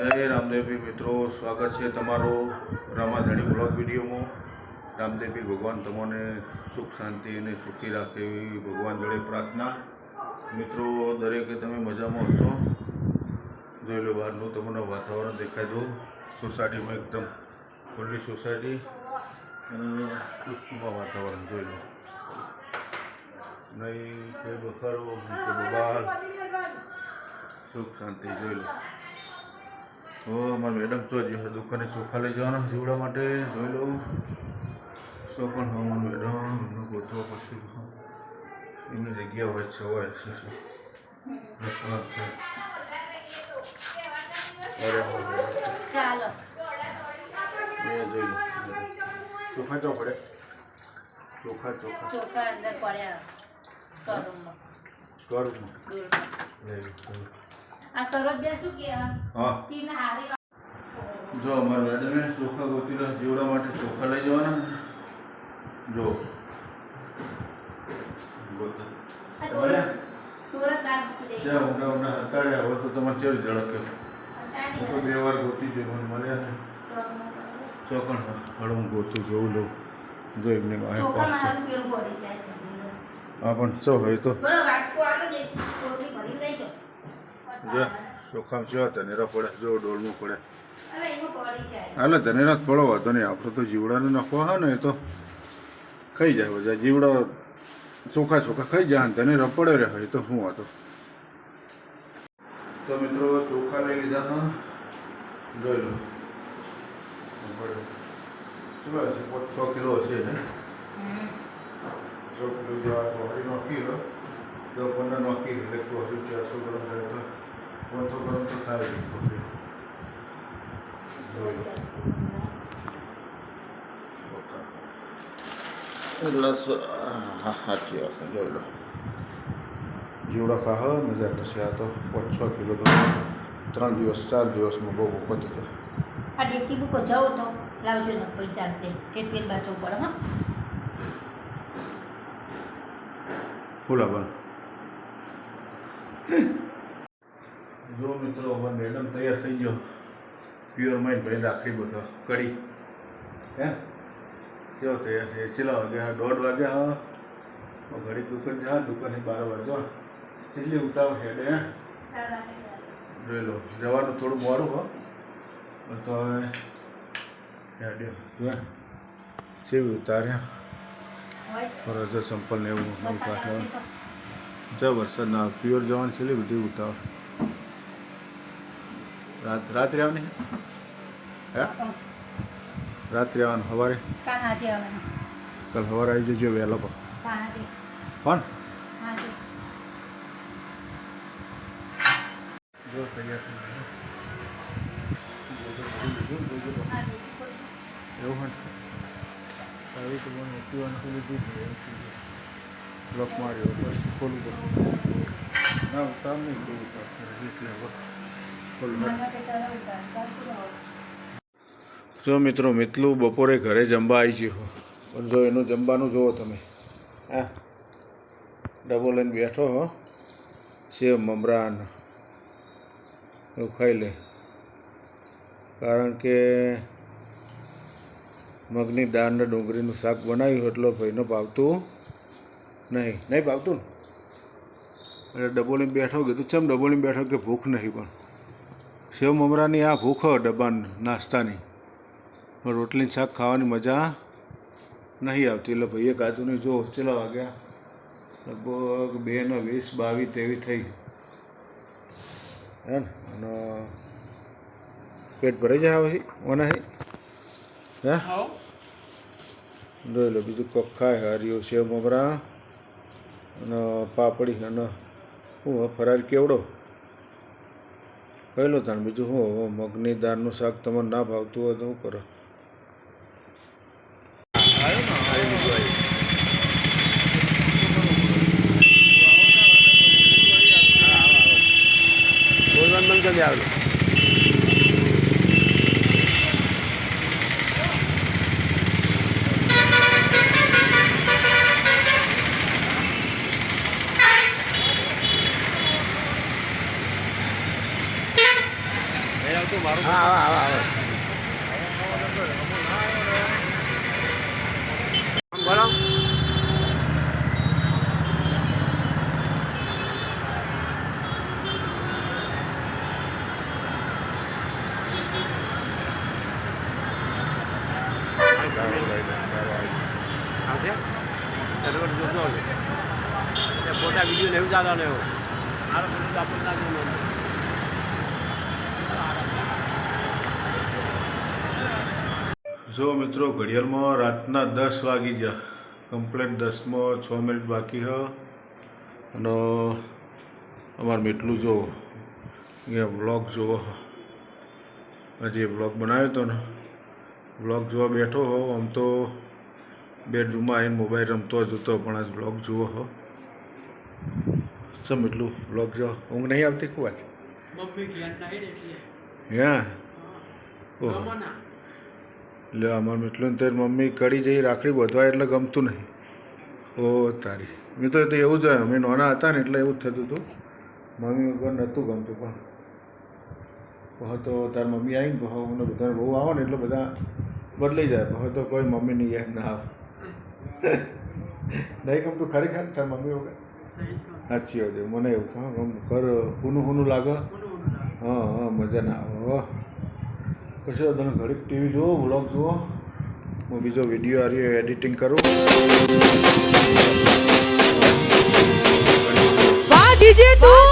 જય રામદેવભાઈ મિત્રો, સ્વાગત છે તમારું રામાધણી બ્લોગ વિડીયોમાં. રામદેવભાઈ ભગવાન તમને સુખ શાંતિ અને સુખી રાખે એવી ભગવાન જોડે પ્રાર્થના. મિત્રો, દરેકે તમે મજામાં હશો? જોઈ લો, બહારનું તમને વાતાવરણ દેખાય દો સોસાયટીમાં એકદમ ખુલ્લી સોસાયટી અને ખુશનુમા વાતાવરણ જોઈ લો. નહીં, કોઈ બખારો બહાર. સુખ શાંતિ, જોઈ લો. તો મારા મેડમ તો જે દુકાને ચોખા લઈ જવાના જીવડા માટે. જોઈ લો. સો પણ હા મારા મેડમ એમને ગોતવા પછી એમની જગ્યા હોય છે હોય છે. ચોખા તો પડે ચોખા ચોખા ચોખા અંદર પડ્યા ડોલમાં. લઈ જો અમારા રેડીમેડ ચોખા ગોતી રહ્યો જીવડા માટે ચોખા લઈ જવાના. જો. જ્યાં ઊંડા ઊંડા હતાડ્યા હવે તો તમારે ચેર હું તો બે વાર ગોતી છે મને મળ્યા ચોકણ હળ હું ગોતું જોઉં લઉં જો એમને હા પણ શું હોય તો? જો ચોખામાં ચેવા તનેરા પડે જો ડોલમાં પડે. પડી હાલે તનેરા જ પડો વાંધો નહીં. આપણે તો જીવડાને નાખવા હા ને એ તો ખાઈ જાય બધા. જીવડા ચોખા ચોખા ખાઈ જાય ને તને રપડે રહે એ તો શું હતો તો મિત્રો ચોખા લઈ લીધા હા. જોઈ લો. કેટલો હશે છ કિલો છે ને. છ કિલો જેવા ચોકડી નાખી હોય પંદર નાખી એટલે તો હજુ ચારસો ગ્રામ થાય તો પાંચસો ગ્રામ તો થાય જોઈ લો એટલે સાચી વાત જોઈ લો જીવડા ખાહ મજા પછી આ તો પાંચ છ કિલો તો ત્રણ દિવસ ચાર દિવસમાં બહુ પતી ગયો આ ડેકથી બુકો જાઓ તો લાવજો ને પછી ચાલશે કે તેલ બાચવું પડે હા ફૂલા બન જો મિત્રો હવે મેડમ તૈયાર થઈ ગયો. પ્યોર માઇન્ડ ભાઈ રાખડી બધો. કડી હે? કેવો તૈયાર છે છેલ્લા વાગ્યા દોઢ વાગ્યા હા. ઘડી દુકાન જા દુકાનની બાર વાગ્યો કેટલી ઉતાવળ હેડે હે? જોઈ લો જવાનું થોડું મોડું હો. તો હવે હેડ્યો જોયા જેવી ઉતાર્યા ફરજ સંપલ ને એવું નહીં કાઢવાનું જો વરસાદ ના પ્યોર જવાનું છે બધી ઉતાવળ. રાત્રે આવની હે? રાત્રે આવવાનું સવારે? આવવાનું. કાલ સવારે આવી જજો વહેલો પણ સાંજે પણ જો તૈયાર એવું હોય સારી તો. મને પીવાનું તો લીધું એમ ગયું. માર્યો પછી પડતું ના ઉતાર નહીં બહુ ઉતાર. એટલે જો મિત્રો મિતલું બપોરે ઘરે જમવા આવી ગયો. પણ જો એનું જમવાનું જુઓ તમે. હા ડબો લઈને બેઠો હો. સેવ, મમરાન. એવું ખાઈ લે. કારણ કે મગની દાળ ને ડુંગળીનું શાક બનાવ્યું એટલો ભાઈનો ભાવતું નહીં. નહીં ભાવતું? ને એટલે ડબો બેઠો, કીધું એમ લઈને બેઠો કે ભૂખ નહીં પણ? સેવ મમરાની આ ભૂખ ડબ્બા નાસ્તાની. રોટલીની રોટલી શાક ખાવાની મજા નહીં આવતી. એટલે ભાઈએ કાચું નહીં જો ચેલા વાગ્યા. લગભગ બે ને વીસ બાવીસ તેવી થઈ. હે ને? અને પેટ ભરાઈ જાય પછી ઓનાથી હે? જોઈ લો બીજું કખાય ખાય સેવ મમરા અને પાપડી અને શું ફરાર કેવડો? કહી લો તાણ, બીજું હું? મગની દાળનું શાક તમને ના ભાવતું હોય તો શું કરો. બોલવાનું બંધ કરી આવતો હા આવે આવે આવે બોલો આવશે એડવર્ટ જોતો એ ફોટા વીડિયો ને એવું ને મારો બધું દાખલ નાખજો જો મિત્રો ઘડિયાળમાં રાતના દસ વાગી ગયા. કમ્પ્લેટ દસમાં છ મિનિટ બાકી હ. અને અમારે મેટલું જો અહીંયા વ્લોગ જોવો હજી વ્લોગ બનાવ્યો હતો ને. વ્લોગ જોવા બેઠો હો આમ તો બેડરૂમમાં આવીને મોબાઈલ રમતો જ હતો પણ આજ બ્લોગ જુઓ હો. સમ એટલું વ્લોગ જો ઊંઘ નહીં આવતી ખૂબ આજ હા? ઓહો. એટલે અમારું એટલું તો મમ્મી કડી જઈ રાખડી બધવા એટલે ગમતું નહીં. ઓ તારી. મેં તો એવું જ હોય અમે નાના હતા ને એટલે એવું જ થતું હતું. મમ્મી વગર નહોતું ગમતું પણ. હવે તો તારી મમ્મી આવીને હવે મને બધાને બહુ આવો ને એટલે બધા બદલાઈ જાય. હવે તો કોઈ મમ્મીની યાદ ના આવે. નહીં ગમતું ખરેખર? તાર મમ્મી વગર સાચી વાત મને એવું થાય ગમ ઘર હુનું હુનું લાગે. હા હા મજા ના આવે હો. કશો તમે ઘડીક ટીવી જુઓ વ્લોગ જુઓ હું બીજો વીડિયો આ રહ્યો એડિટિંગ કરું. વાહ જીજે તું!